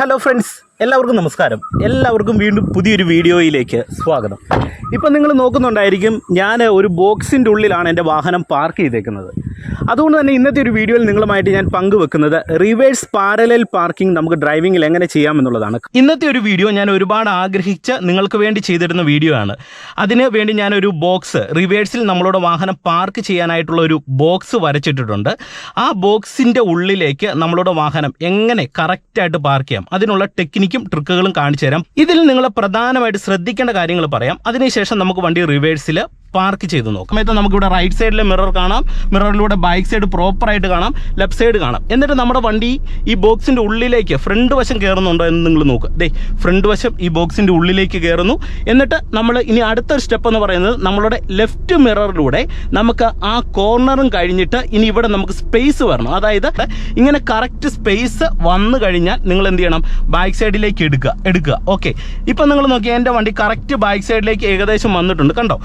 Hello friends എല്ലാവർക്കും നമസ്കാരം. എല്ലാവർക്കും വീണ്ടും പുതിയൊരു വീഡിയോയിലേക്ക് സ്വാഗതം. ഇപ്പം നിങ്ങൾ നോക്കുന്നുണ്ടായിരിക്കും ഞാൻ ഒരു ബോക്സിന്റെ ഉള്ളിലാണ് എന്റെ വാഹനം പാർക്ക് ചെയ്തേക്കുന്നത്. അതുകൊണ്ട് തന്നെ ഇന്നത്തെ ഒരു വീഡിയോയിൽ നിങ്ങളുമായിട്ട് ഞാൻ പങ്കുവെക്കുന്നത് റിവേഴ്സ് പാരലൽ പാർക്കിംഗ് നമുക്ക് ഡ്രൈവിങ്ങിൽ എങ്ങനെ ചെയ്യാമെന്നുള്ളതാണ്. ഇന്നത്തെ ഒരു വീഡിയോ ഞാൻ ഒരുപാട് ആഗ്രഹിച്ച് നിങ്ങൾക്ക് വേണ്ടി ചെയ്തിരുന്ന വീഡിയോ ആണ്. അതിന് വേണ്ടി ഞാനൊരു ബോക്സ് റിവേഴ്സിൽ നമ്മളോട് വാഹനം പാർക്ക് ചെയ്യാനായിട്ടുള്ള ഒരു ബോക്സ് വരച്ചിട്ടിട്ടുണ്ട്. ആ ബോക്സിന്റെ ഉള്ളിലേക്ക് നമ്മളോട് വാഹനം എങ്ങനെ കറക്റ്റായിട്ട് പാർക്ക് ചെയ്യാം അതിനുള്ള ടെക്നിക്കും ട്രിക്കുകളും കാണിച്ചു തരാം ഇതിൽ നിങ്ങൾ പ്രധാനമായിട്ട് ശ്രദ്ധിക്കേണ്ട കാര്യങ്ങൾ പറയാം. അതിനുശേഷം നമുക്ക് വണ്ടി റിവേഴ്സിൽ പാർക്ക് ചെയ്ത് നോക്കാം. സമയത്ത് നമുക്കിവിടെ റൈറ്റ് സൈഡിലെ മിറർ കാണാം. മിററിലൂടെ ബാക്ക് സൈഡ് പ്രോപ്പറായിട്ട് കാണാം. ലെഫ്റ്റ് സൈഡ് കാണാം. എന്നിട്ട് നമ്മുടെ വണ്ടി ഈ ബോക്സിന്റെ ഉള്ളിലേക്ക് ഫ്രണ്ട് വശം കയറുന്നുണ്ടോ എന്ന് നിങ്ങൾ നോക്കുക ദേ ഫ്രണ്ട് വശം ഈ ബോക്സിന്റെ ഉള്ളിലേക്ക് കയറുന്നു എന്നിട്ട് നമ്മൾ ഇനി അടുത്തൊരു സ്റ്റെപ്പ് എന്ന് പറയുന്നത് നമ്മളുടെ ലെഫ്റ്റ് മിററിലൂടെ നമുക്ക് ആ കോർണറും കഴിഞ്ഞിട്ട് ഇനി ഇവിടെ നമുക്ക് സ്പേസ് വരണം. അതായത് ഇങ്ങനെ കറക്റ്റ് സ്പേസ് വന്നു കഴിഞ്ഞാൽ നിങ്ങൾ എന്ത് ചെയ്യണം? ബാക്ക് സൈഡിലേക്ക് എടുക്കുക. എടുക്കുക. ഓക്കെ ഇപ്പം നിങ്ങൾ നോക്കിയാൽ എന്റെ വണ്ടി കറക്റ്റ് ബാക്ക് സൈഡിലേക്ക് ഏകദേശം വന്നിട്ടുണ്ട്. കണ്ടോ?